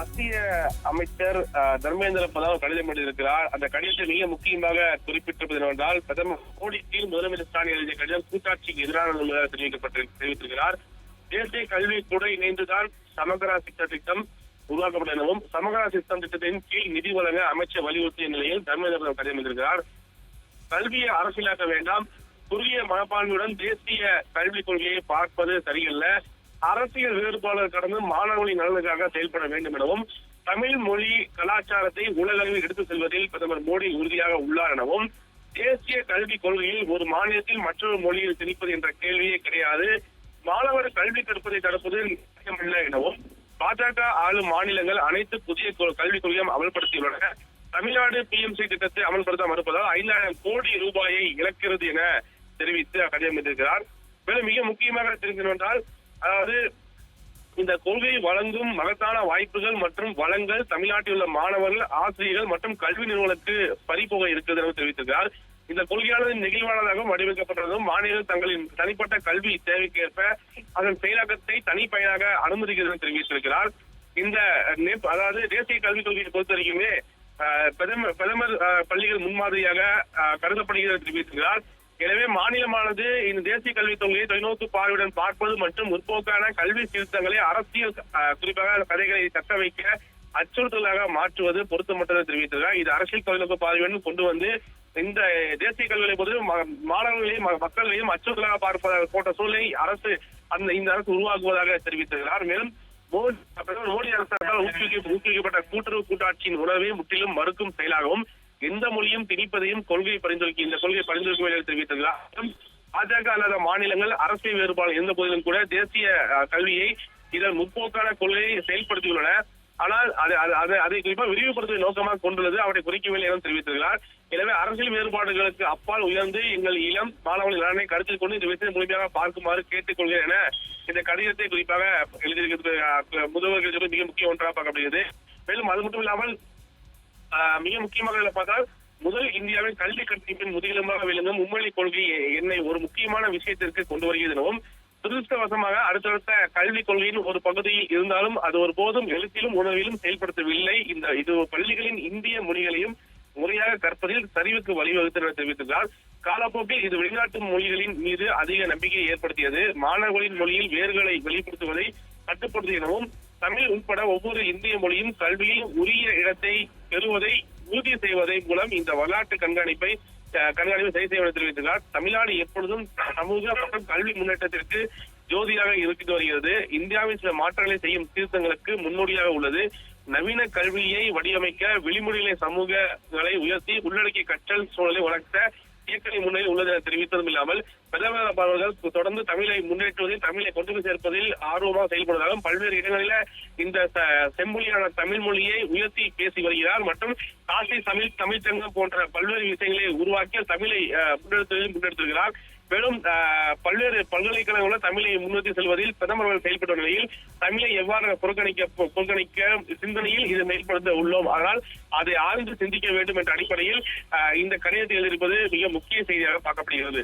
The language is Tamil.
மத்திய அமைச்சர் தர்மேந்திர பிரதான் கடிதம் எழுதியிருக்கிறார். அந்த கடிதத்தில் மிக முக்கியமாக குறிப்பிட்டிருப்பது என்னவென்றால் பிரதமர் மோடிக்கு முதலமைச்சர் ஸ்டாலின் எழுதிய கடிதம் கூட்டாட்சிக்கு எதிரான என்பதாக தெரிவிக்கப்பட்டு தெரிவித்திருக்கிறார். தேசிய கல்வி கூட இணைந்துதான் சமகரா சித்த திட்டம் உருவாக்கப்படும் எனவும் சமகரா சிஸ்டம் திட்டத்தின் கீழ் நிதி வழங்க அமைச்சர் வலியுறுத்திய நிலையில் தர்மேந்திர பிரதான் கடிதம் எழுதியிருக்கிறார். கல்வியை அரசியலாக்க வேண்டாம். குறுகிய மனப்பான்மையுடன் தேசிய கல்விக் கொள்கையை பார்ப்பது சரியில்ல. அரசியல் வேறுபாடு கடந்து மாணவர்களின் நலனுக்காக செயல்பட வேண்டும் எனவும் தமிழ் மொழி கலாச்சாரத்தை உலகளவில் எடுத்துச் செல்வதில் பிரதமர் மோடி உறுதியாக உள்ளார் எனவும் தேசிய கல்விக் கொள்கையில் ஒரு மாநிலத்தில் மற்றொரு மொழியில் திணிப்பது என்ற கேள்வியே கிடையாது. மாணவர் கல்வி கற்பதை தடுப்பது நியாயமல்ல எனவும் பாஜக ஆளும் மாநிலங்கள் அனைத்து புதிய கல்விக் கொள்கையும் அமல்படுத்தியுள்ளன. தமிழ்நாடு பிஎம்சி திட்டத்தை அமல்படுத்த மறுப்பதால் ஐந்தாயிரம் கோடி ரூபாயை இழக்கிறது என தெரிவித்து கடிதம் எழுதியிருக்கிறார் மேலும் மிக முக்கியமாக தெரிவிக்கணும் என்றால் அதாவது இந்த கொள்கை வழங்கும் மகத்தான வாய்ப்புகள் மற்றும் வளங்கள் தமிழ்நாட்டில் உள்ள மாணவர்கள் ஆசிரியர்கள் மற்றும் கல்வி நிறுவனங்களுக்கு பறிபோக இருக்கிறது என தெரிவித்திருக்கிறார். இந்த கொள்கையானது நெகிழ்வானதாகவும் வடிவமைக்கப்பட்டதும் மாநிலங்கள் தங்களின் தனிப்பட்ட கல்வி தேவைக்கேற்ப அதன் செயலாக்கத்தை தனிப்பயனாக அனுமதிக்கிறது என தெரிவித்திருக்கிறார். இந்த அதாவது தேசிய கல்விக் கொள்கையை பொறுத்த வரைக்குமே பிரதமர் பிரதமர் பள்ளிகள் முன்மாதிரியாக அஹ், கருதப்படுகிறது தெரிவித்திருக்கிறார். எனவே மாநிலமானது இந்த தேசிய கல்விக் கொள்கையை தொலைநோக்கு பார்வையுடன் பார்ப்பது மற்றும் முற்போக்கான கல்வி சீர்திருத்தங்களை அரசியல் குறிப்பாக கதைகளை தக்க வைக்க அச்சுறுத்தலாக மாற்றுவது பொருத்தமற்றதை தெரிவித்திருக்கிறார். இது அரசியல் தொலைநோக்கு பார்வையுடன் கொண்டு வந்து இந்த தேசிய கல்வியை பொறுத்து மாணவர்களையும் மக்களையும் அச்சுறுத்தலாக பார்ப்பதாக போட்ட சூழ்நிலை அரசு அந்த இந்த அரசு உருவாக்குவதாக தெரிவித்திருக்கிறார். மேலும் மோடி பிரதமர் மோடி அரசால் ஊக்குவிக்கப்பட்ட கூட்டுறவு கூட்டாட்சியின் உணர்வை முற்றிலும் மறுக்கும் செயலாகவும் எந்த மொழியும் திணிப்பதையும் கொள்கை பரிந்துரைக்க இந்த கொள்கை பரிந்துரைக்கும் என தெரிவித்திருக்கிறார் பாஜக அல்லாத மாநிலங்கள் அரசியல் வேறுபாடு இருந்த போதிலும் கூட தேசிய கல்வியை இதன் முற்போக்கான கொள்கையை செயல்படுத்தியுள்ளன. ஆனால் அது அது- அதை குறிப்பா விரிவுபடுத்துவதை நோக்கமாக கொண்டுள்ளது. அவரை குறிக்கவில்லை என தெரிவித்திருக்கிறார் எனவே அரசியல் வேறுபாடுகளுக்கு அப்பால் உயர்ந்து எங்கள் இளம் மாணவர்கள் நலனை கருத்தில் கொண்டு இந்த விஷயத்தை முழுமையாக பார்க்குமாறு கேட்டுக்கொள்கிறேன் என இந்த கடிதத்தை குறிப்பாக எழுதியிருக்கிறது முதல்வர்கள் மிக முக்கிய ஒன்றாக பார்க்கப்படுகிறது. மேலும் அது மட்டும் இல்லாமல் மிக முக்கியமாக பார்த்தால் முதல் இந்தியாவின் கல்வி கட்டமைப்பின் முதுகெலும்பாக விளங்கும் மும்மொழி கொள்கை என்னை ஒரு முக்கியமான விஷயத்திற்கு கொண்டு வருகிறது எனவும் துரதிருஷ்டவசமாக அடுத்தடுத்த கல்விக் கொள்கையின் ஒரு பகுதியில் இருந்தாலும் அது ஒருபோதும் எழுத்திலும் உணவிலும் செயல்படுத்தவில்லை. இந்த இது பள்ளிகளின் இந்திய மொழிகளையும் முறையாக கற்பதில் சரிவுக்கு வழிவகுத்தனர் தெரிவித்துள்ளார். காலப்போக்கில் இது வெளிநாட்டு மொழிகளின் மீது அதிக நம்பிக்கையை ஏற்படுத்தியது. மாணவர்களின் மொழியில் வேர்களை வெளிப்படுத்துவதை கட்டுப்படுத்து தமிழ் உட்பட ஒவ்வொரு இந்திய மொழியும் கல்வியில் உரிய இடத்தை பெறுவதை உறுதி செய்வதை மூலம் இந்த வரலாற்று கண்காணிப்பை கண்காணிப்பை சரி செய்வதை தெரிவித்துள்ளார். தமிழ்நாடு எப்பொழுதும் சமூக மற்றும் கல்வி முன்னேற்றத்திற்கு ஜோதியாக இருந்து வருகிறது. இந்தியாவின் சில மாற்றங்களை செய்யும் சீர்திருத்தங்களுக்கு முன்னோடியாக உள்ளது. நவீன கல்வியை வடிவமைக்க விழிமொழிகளை சமூகங்களை உயர்த்தி உள்ளடக்கிய கற்றல் சூழலை வளர்த்த இயக்கணி முன்னிலையில் உள்ளது என தெரிவித்ததும் இல்லாமல் பிரதமர்கள் தொடர்ந்து தமிழை முன்னேற்றுவதில் தமிழை கொண்டு போய் சேர்ப்பதில் ஆர்வமாக செயல்படுவதாகவும் பல்வேறு இடங்களில இந்த செம்மொழியான தமிழ் மொழியை உயர்த்தி பேசி வருகிறார். மற்றும் காசி தமிழ் தமிழ்ச்சங்கம் போன்ற பல்வேறு விஷயங்களை உருவாக்கி தமிழை முன்னெடுத்து முன்னெடுத்திருக்கிறார். மேலும் பல்வேறு பல்கலைக்கழகங்களும் தமிழை முன்னோக்கி செல்வதில் பிரதமர் அவர்கள் செயல்பட்ட நிலையில் தமிழை எவ்வாறு புறக்கணிக்க புறக்கணிக்க சிந்தனையில் இதை மேற்படுத்த உள்ளோம். ஆனால் அதை ஆழ்ந்து சிந்திக்க வேண்டும் என்ற அடிப்படையில் இந்த கடிதத்தை எழுதியிருப்பது மிக முக்கிய செய்தியாக பார்க்கப்படுகிறது.